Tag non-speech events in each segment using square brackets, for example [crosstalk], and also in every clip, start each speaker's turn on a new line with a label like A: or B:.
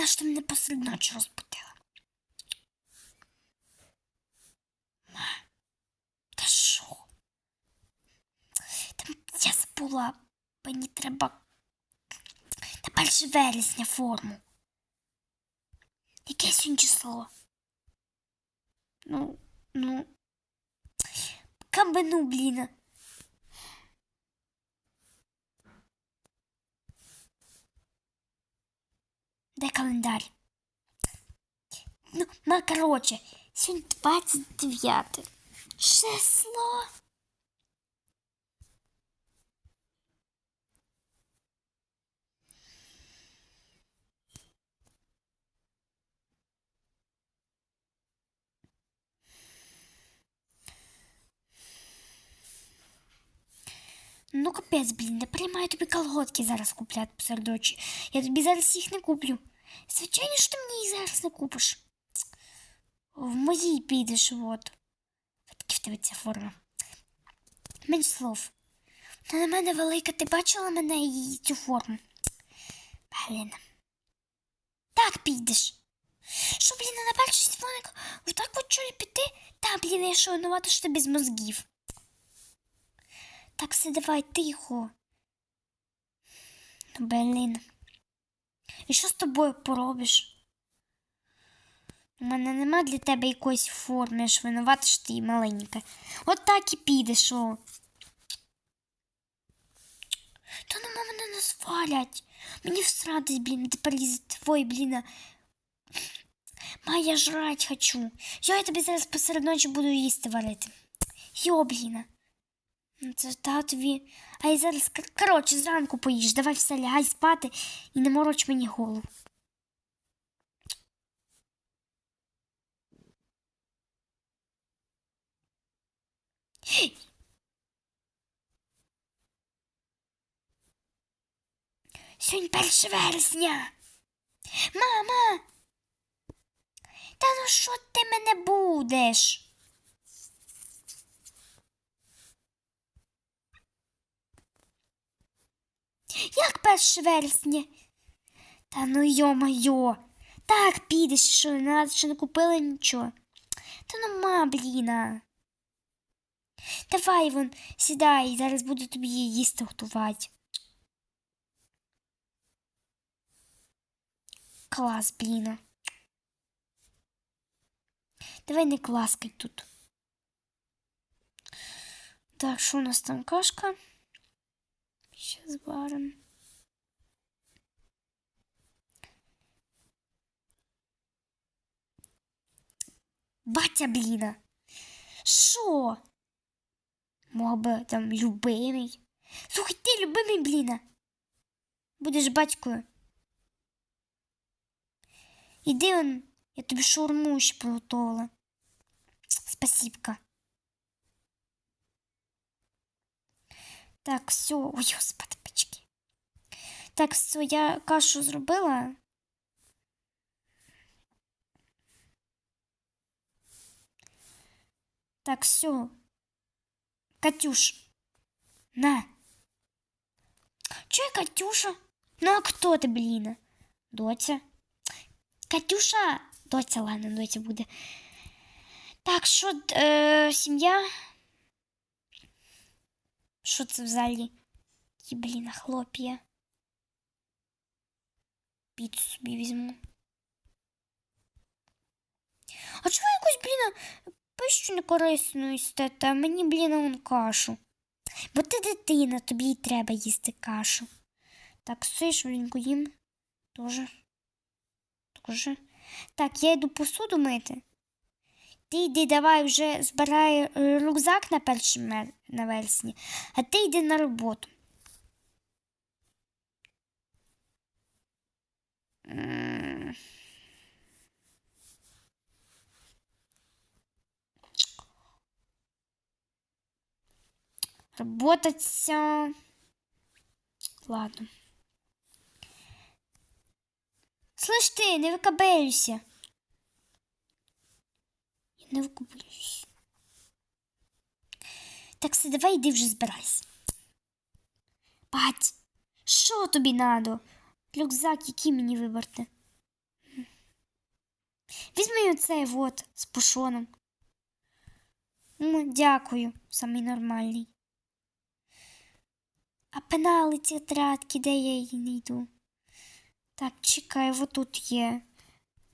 A: на що ти мене посеред ночі розбудила? Ма, та що? Там я забула, мені треба на 1 вересня форму. Яке сьогодні число? Ну, ну. Камбану, блін. Де календар? Ну, ма, короче, сьогодні 29 число. Ну, капець, блін, не приймаю тобі колготки зараз купляти посеред ночі. Я тобі зараз їх не куплю. Звичайно, що ти мені їх зараз не купиш. В моїй підеш, от. Таки в тебе ця форма. Менш слов. Та на мене велика, ти бачила мене і цю форму? Блін. Так підеш. Що, блін, на перший дзвоник отак от чолі піти? Та, блін, я що винувата, що ти без мозгів. Так все давай тихо. Ну, Блін. І що з тобою поробиш? У мене нема для тебе якоїсь форми, ж винувата, що ти маленька. От так і підеш, о. Та ну мене не свалять. Мені всратись, блін, тепер із твої, блін. Ма, я жрать хочу. Йо, я тобі зараз посеред ночі буду їсти варити. Йо, блін. Це татові. А я зараз, коротше, зранку поїж. Давай все, лягай спати і не мороч мені голову. Сьогодні 1 вересня. Мама. Та ну що ти мене будеш? Як 1 вересня? Та ну йо-майо. Так, підеш, що не що не купила нічого. Та ну ма, бліна. Давай вон, сідай, зараз буду тобі їсти готувати. Клас, бліна. Давай не класкай тут. Так, що у нас там кашка? Сейчас варим. Батя, бліна. Що? Мог би там любимий. Слухай, ти любимий, бліна. Будеш батькою. Іди он, я тобі шаурму ще приготувала. Спасибо. Так, все. [laughs] Ой, господи, печки. Так, все, я кашу зробила. Так, все. Катюш. На. Че я Катюша? Ну, а кто ты, блин? Доця. Катюша. Доця, ладно, доця буде. Так, що, е, сім'я? Що це взагалі? Які, блін, хлоп'я. Піцу собі візьму. А чого якось, блін, пищу некорисну їсти, а мені, блін, он кашу. Бо ти дитина, тобі й треба їсти кашу. Так, все, швиденько їм. Тоже. Тоже. Так, я йду посуду мити Ти йди давай вже збирай е, рюкзак на перший мер... на вересні, а ти йди на роботу. М. Работаться. Ладно. Слышь ты, не выкобелюйся. Не викупуюсь. Так все, давай йди вже збирайся. Бать, що тобі надо? Рюкзак, який мені вибрати? Візьми оцей вот з пушоном. М, Дякую, самий нормальний. А пенали ці тетрадки, де я її не йду? Так, чекай, вот тут є.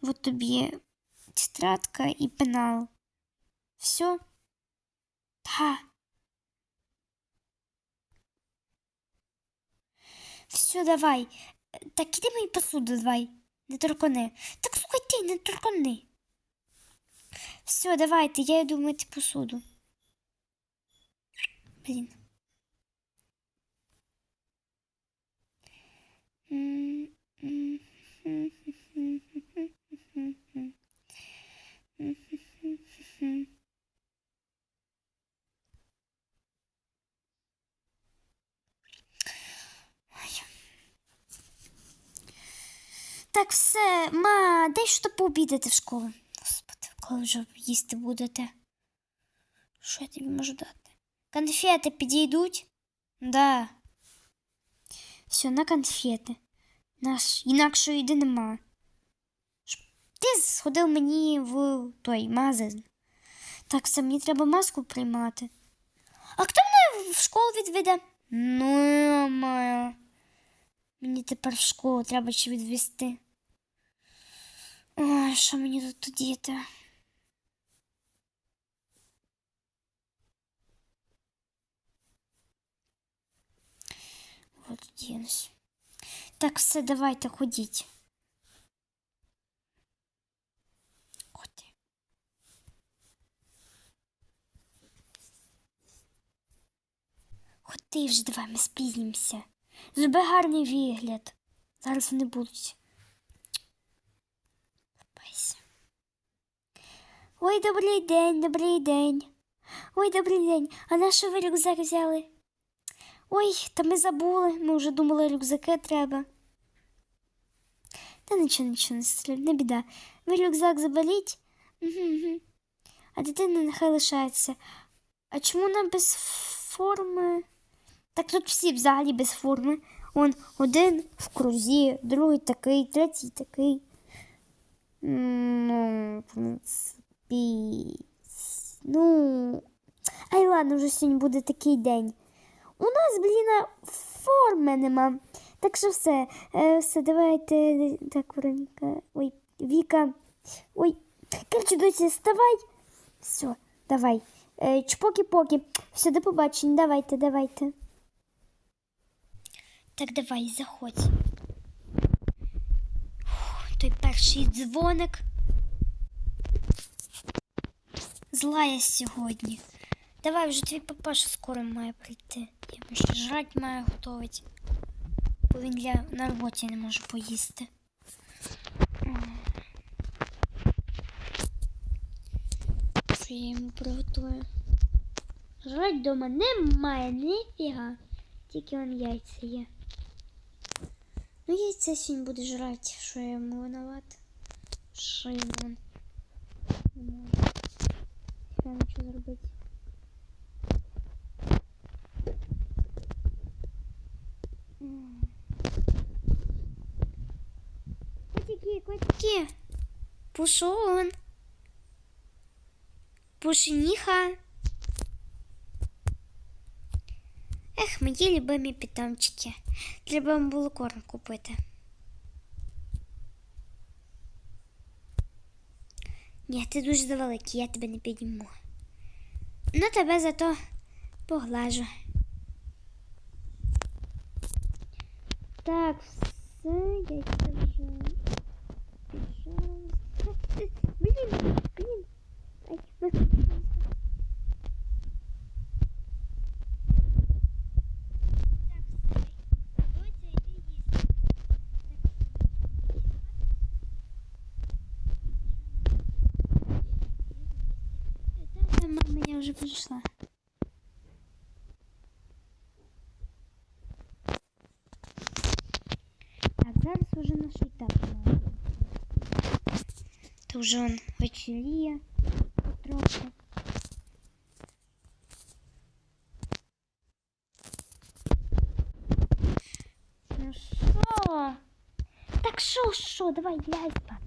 A: Вот тобі тетрадка і пенал. Все? Та. Все, давай. Так іди мені посуду давай. Не торкани. Так слухай ти, не торкани. Все, давайте, я йду мити посуду. Блін. Так, все, ма, дай що пообідати в школу. Господи, коли вже їсти будете? Що я тобі можу дати? Конфети підійдуть? Да. Все, на конфети. Наш інакшої їди нема. Ти сходив мені в той магазин. Так, все, мені треба маску приймати. А хто мене в школу відведе? Ну, моя. Мені тепер в школу треба ще відвести. Ой, що мені тут діти? Вот дінусь. Так, все, давайте ходіть. Ходи. Ходи вже, давай, ми спізнімося. Зроби гарний вигляд. Зараз вони будуть. Лапайся. Ой, добрий день, добрий день. Ой, добрий день. А на що ви рюкзак взяли? Ой, та ми забули. Ми вже думали, рюкзаки треба. Та нічого, нічого не не біда. Ви рюкзак заберіть, угу, угу. а дитина нехай лишається. А чому вона без форми? Так тут всі взагалі без форми. Он один в крузі, другий такий, третій такий. Ну, в принципі. Ну. Ай, ладно, вже сьогодні буде такий день. У нас, блін, форми нема. Так що все, е, все, давайте. Так, Вероніка. Ой, Віка. Ой, коротше, доці, вставай. Все, давай. Е, Чпоки-поки. Все, до побачення. Давайте, давайте. Так, давай, заходь. Фух, перший дзвоник. Зла я сьогодні. Давай вже твій папаша скоро має прийти. Я йому ще жрать маю готувати. Бо він для на роботі не може поїсти. Що я йому приготую? Жрать дома немає, ніфіга. Тільки он яйця є. Ну, яйця сьогодні буде жрати, що я йому винуват. Що йому он не може. Я нічого зробити. М. Котики, котики. Пушон. Пушеніха. Ех, мої любимі питомчики. Треба було корм купити. Ні, ти дуже завеликий, я тебе не підніму. Ну, тебе зато поглажу. Так, все, я це вже піджарила. Блін, блін. Ай, ну. Так, все. Доця, йди їсти. Так, та мама, я вже прийшла. Так, зараз уже наш етап. То вже он вечеріє трохи. Ну що? Так що, що? Давай, ляй спати.